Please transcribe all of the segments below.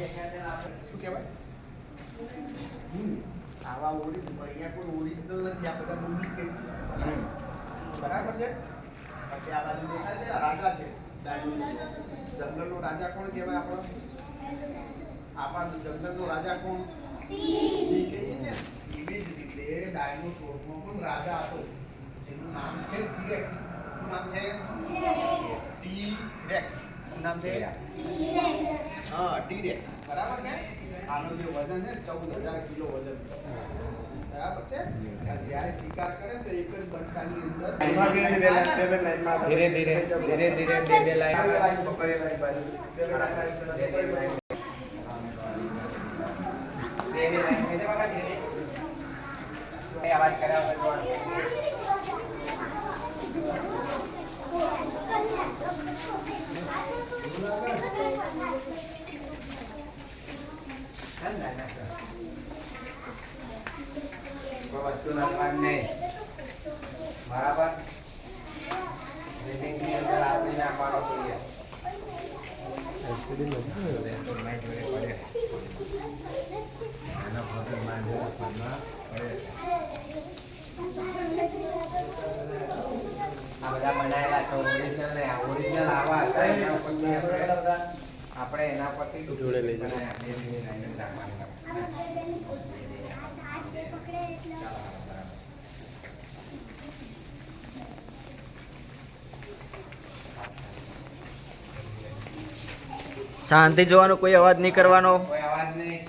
શું કહેવાય? આવા ઓરિજિનલ અહીંયા કોઈ ઓરિજિનલ નથી આ બધા ડુપ્લિકેટ છે બરાબર છે? પછી આ બાજુ દેખાય છે રાજા છે જંગલનો રાજા કોણ કહેવાય આપણો? આપણા જંગલનો રાજા કોણ? સિંહ કહીએ ને. એવી જ રીતે ડાયનોસોરમાં પણ રાજા હતો. એનું નામ છે ટીરેક્સ શું નામ છે? ટી-રેક્સ નામ છે હા ટીરેક્સ બરાબર છે આનું જે વજન છે ચૌદ હજાર કિલો વજન બરાબર છે અને જ્યારે શિકાર કરે તો એક જ બટકાની અંદર ધીરે ધીરે ધીરે ધીરે બે બે લાઈન બે બે લાઈન થઈ જવા ધીરે એ અવાજ કર્યા વગર જોવાનું. ના, ના, ના, સર. કોઈ વસ્તુ નાખવાની નહીં બરાબર રિલિંગની અંદર આપી નાખવાનો જોઈએ આ બધા બનાવેલા છે ઓરિજિનલ ને ઓરિજિનલ આવા હતા એના ઉપરથી આપણે આપણે એના પરથી જોડે લઈ જઈએ. બનાવ્યા. બે બે લાઈન રાખવાની ચાલો, બરાબર. શાંતિ જોવાનો કોઈ અવાજ નહીં કરવાનો. કોઈ અવાજ નહીં.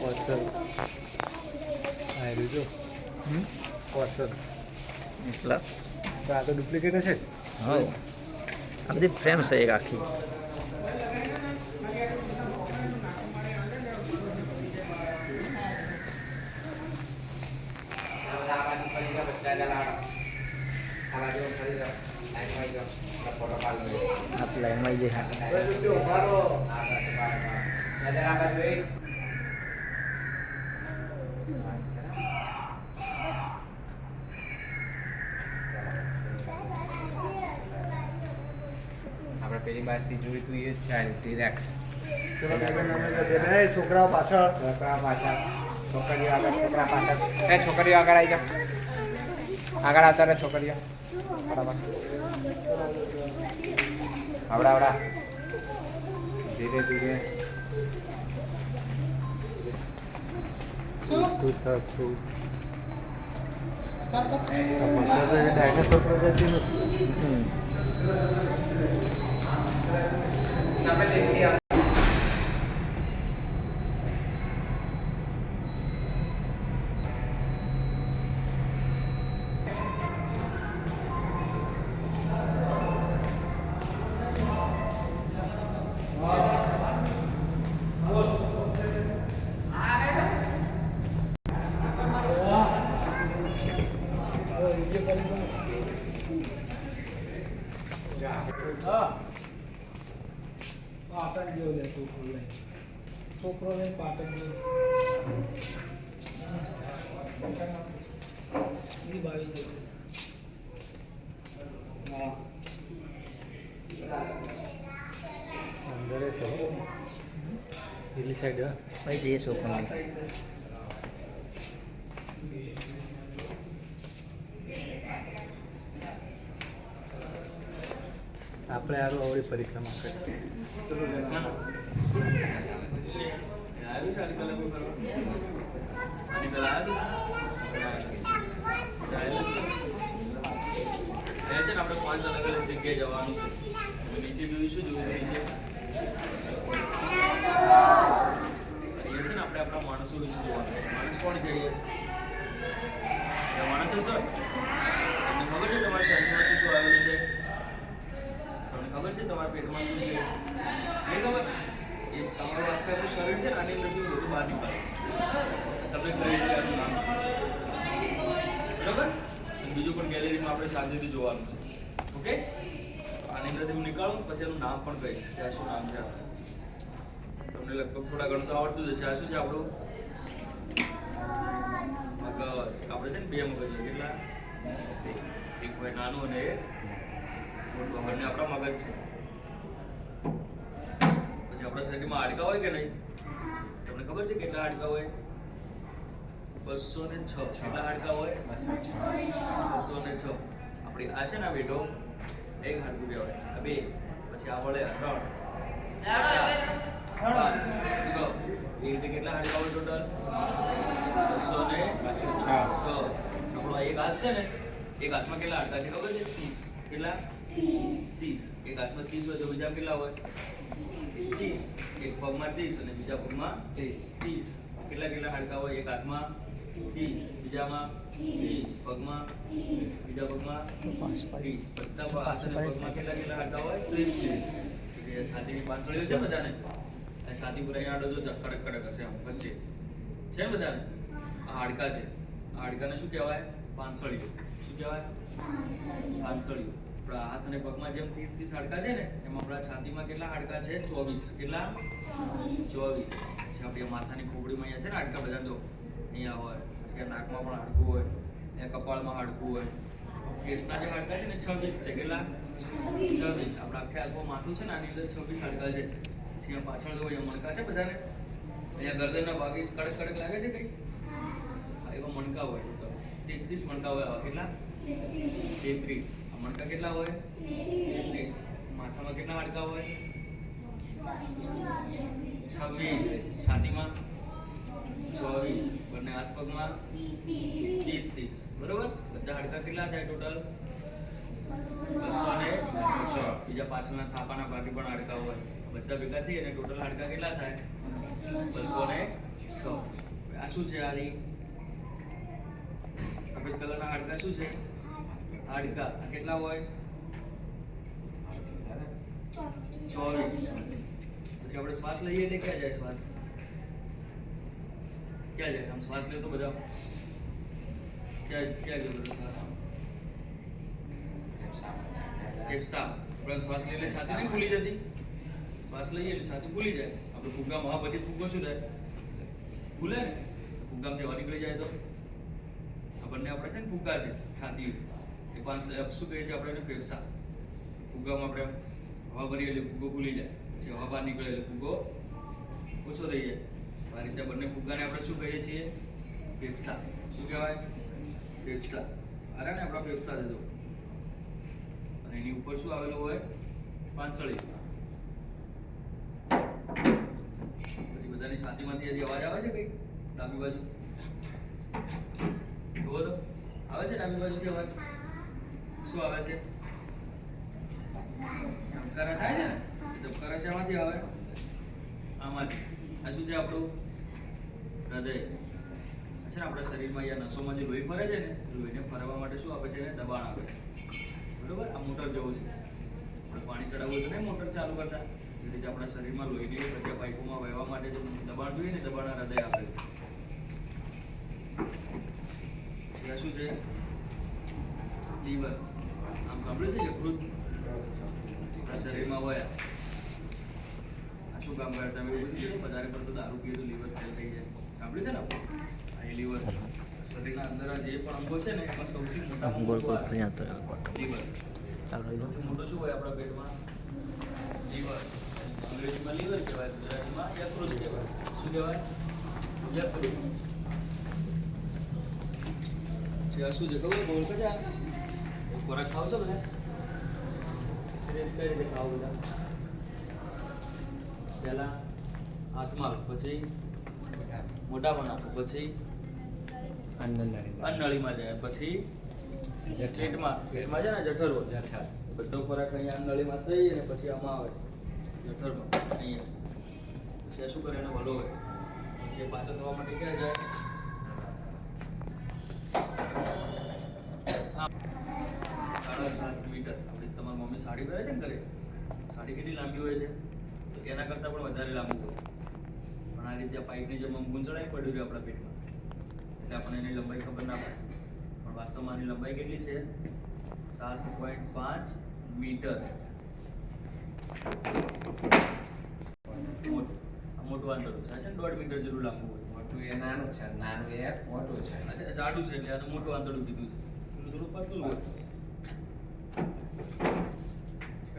કોસલ આયરું જો. કોસલ એટલા? આ તો ડુપ્લિકેટ છે હા. આ બધી ફ્રેમ છે એક આખી આ બધા આ બાજુ ફરી જાઓ, બધા જરા આ બાજુ ફરી જાઓ. લાઈનમાં આવી જાઓ. બધા ફોટો પાડી લો. આ લાઈનમાં જે હા. આપણે પેલી બાજુથી જોયું તું એ જ છે ટીરેક્સ છોકરાઓ પાછળ છોકરા પાછળ છોકરીઓ આગળ છોકરા પાછળ એ છોકરીઓ આગળ આવી જાઓ આગળ આવતા રહે છોકરીઓ. બરાબર. આવડા આવડા. ધીરે ધીરે. ડાયનાસોર પ્રજાતિ નથી. પાટણ જેવો લે છોકરો લે છોકરો લે પાટણ જેવો બાવી જેવું હા અંદર છે પેલી સાઈડ હા ભાઈ જે છોકરાને આપણે આરો આવડી પરિક્રમા કરી છે ને આપણે પાંચ અલગ અલગ જગ્યાએ જવાનું છે હવે નીચે જોયું શું જોયું નીચે અહીંયા છે ને આપણે આપણા માણસો વિશે જોવાનું માણસ કોણ છે અહીંયા માણસ જ છો તમને ખબર છે તમારા શરીરમાં શું શું આવેલું છે તમને ખબર છે તમારા પેટમાં શું છે નહીં ખબર એ તમારું આખું આખું શરીર છે ને આની છે આનું નામ બરાબર? બીજું પણ ગેલેરીમાં આપણે શાંતિથી જોવાનું છે. ઓકે આની અંદરથી હું નીકળું, પછી એનું નામ પણ કહીશ. કે શું નામ છે તમને લગભગ થોડા ઘણું તો આવડતું જ હશે. આ શું છે આપણું? મગજ. આપણે છે ને બે મગજ કેટલા? એક ભાઈ નાનું અને એક મોટું. બંને આપણા મગજ છે. પછી આપણા શરીરમાં હાડકા હોય કે નહીં? તમને ખબર છે કેટલા હાડકા હોય? બસો ને છ. કેટલા હાડકા હોય? બસો ને છ. આપણી આ છે ને બેટો એક હાડકું કહેવાય. આ બે પછી આ વળે ત્રણ. પાંચ છ. એ રીતે કેટલા હાડકા હોય ટોટલ? બસો ને છ. આપણો એક હાથ છે ને એક હાથમાં કેટલા હાડકા છે ખબર છે? ત્રીસ. કેટલા? ત્રીસ. એક હાથમાં ત્રીસ હોય તો બીજા કેટલા હોય? એક પગમાં ત્રીસ અને બીજા પગમાં ત્રીસ. કેટલા કેટલા હાડકા હોય? એક હાથમાં ત્રીસ. બીજામાં ત્રીસ. પગમાં બીજા પગમાં ત્રીસ. બધા પગમાં કેટલા કેટલા હાડકા હોય? ત્રીસ ત્રીસ. એટલે છાતીની પાંસળીઓ છે બધાને? અને છાતી પર અહીંયા આડો જો કડક કડક હશે આમ, વચ્ચે. છે બધાને? આ હાડકા છે. આ હાડકાને શું કહેવાય? પાંસળીઓ શું કહેવાય? પાંસળીઓ આપણા હાથ અને પગમાં જેમ ત્રીસ ત્રીસ હાડકા છે ને, એમ આપણા છાતીમાં કેટલા હાડકા છે? ચોવીસ. કેટલા? ચોવીસ. પછી આપણે માથાની ખોપડીમાં અહીંયા છે ને હાડકા બધા, જો. અહીંયા હોય, પછી નાકમાં પણ હાડકું હોય, અહીંયા કપાળમાં હાડકું હોય. કેસના જે હાડકા છે ને, છવ્વીસ છે. કેટલા? છવ્વીસ. આપણા આખે આખો માથું છે ને, આની અંદર છવ્વીસ હાડકા છે. પછી પાછળ જો અહીંયા મણકા છે બધાને, અહીંયા ગરદનના ભાગે કડક કડક લાગે છે કઈ? એવા મણકા હોય તો તેત્રીસ મણકા હોય આવા. કેટલા? તેત્રીસ. મણકા કેટલા હોય? માથામાં કેટલા હાડકા હોય? છવ્વીસ. છાતીમાં? ચોવીસ. બંને હાથ પગમાં? ત્રીસ. ત્રીસ બરોબર? બધા હાડકા કેટલા થાય ટોટલ બસો ને બીજા પાછળના થાપાના ભાગે પણ હાડકા હોય. બધા ભેગા થઈ અને ટોટલ હાડકા કેટલા થાય? બસો ને છ. આ શું છે આની? સફેદ કલરના હાડકા શું છે? હાડકા. કેટલા હોય? ચોવીસ. પછી આપણે શ્વાસ લઈએ એટલે ક્યાં જાય શ્વાસ? ક્યાં જાય? આમ શ્વાસ લે તો બધા. ક્યાં ક્યાં ગયો બધો શ્વાસ? ફેફસા આપણે શ્વાસ લઈએ એટલે છાતી નહીં ભૂલી જતી. શ્વાસ લઈએ એટલે છાતી ભૂલી જાય. આપણે ફુગ્ગામાં હા બધી ફુગ્ગો શું થાય? ભૂલે ને ફુગ્ગામાંથી જવા નીકળી જાય તો. આ બંને આપણે છે ને ફુગ્ગા છે છાતી એ શું કહીએ છીએ આપણે? ફેફસા ફુગ્ગામાં આપણે હવા ભરીએ એટલે ફુગ્ગો ખુલી જાય. પછી હવા બહાર નીકળે એટલે ફુગ્ગો ઓછો થઈ જાય. આ રીતે બંને ફુગ્ગાને આપણે શું કહીએ છીએ? ફેફસા શું કહેવાય? ફેફસા અરે ને આપણા ફેફસા છે અને એની ઉપર શું આવેલું હોય? પાંસળી પછી બધાની છાતીમાંથી હજી અવાજ આવે છે કઈ ડાબી બાજુ? જુઓ આવે છે ડાબી બાજુથી અવાજ? શું આવે છે? ધબકારા થાય છે ને? ધબકારા શામાંથી આવે? આમાંથી. આ શું છે આપણું? હૃદય. છે ને આપણા શરીરમાં અહીંયા નસોમાં જે લોહી ફરે છે ને? લોહીને ફરવા માટે શું આપે છે? દબાણ આપે બરોબર? આ મોટર જેવું છે. આપણે પાણી ચડાવવું તો નહીં મોટર ચાલુ કરતા? એ રીતે આપણા શરીરમાં લોહીની બધા પાઇપોમાં વહેવા માટે જો દબાણ જોઈએ ને, દબાણ હૃદય આપે. શું છે? લીવર આમ સાંભળ્યું છે યકૃત આ શરીરમાં હોય આ શું કામ કરે તમે એવું બધું વધારે પડતો દારૂ પીએ તો લીવર ફેલ થઈ જાય સાંભળ્યું છે ને આપણે? આ લીવર શરીરના અંદર જે પણ અંગો છે ને એમાં સૌથી મોટા રહે. લીવર સૌથી મોટો શું હોય આપણા પેટમાં લીવર અંગ્રેજીમાં લીવર કહેવાય ગુજરાતીમાં યકૃત કહેવાય શું કહેવાય યકૃત છે શું છે ખબર બોલ કે? ખોરાક ખાવ છો બધા? કઈ રીતે ખાવ બધા? પહેલાં હાથમાં પછી મોઢામાં નાખો પછી અન્નળીમાં જાય પછી પેટમાં પેટમાં જાય ને જઠર હોય. બધો ખોરાક અહીંયા અન્નળીમાં થઈ અને પછી આમાં આવે. જઠરમાં અહીંયા. પછી આ શું કરે એને વલોવે. પછી પાછળ થવા માટે ક્યાં જાય? સાડી પહેરે છે ને ઘરે સાડી કેટલી લાંબી હોય છે? તો એના કરતાં પણ વધારે લાંબુ હોય. પણ આ રીતે આ પાઇપની જે આમ ચડાવી પડ્યું છે આપણા પેટમાં. એટલે આપણને એની લંબાઈ ખબર ના પડે. પણ વાસ્તવમાં આની લંબાઈ કેટલી છે? સાત પોઈન્ટ પાંચ મીટર. મોટું આ મોટું મોટું છે. છે ને દોઢ મીટર જેટલું લાંબુ હોય. મોટું એ નાનું છે નાનું એ મોટું છે. આ છે ને જાડું છે એટલે આને મોટું આંતરડું કીધું છે. એનું થોડું પતલું હોય.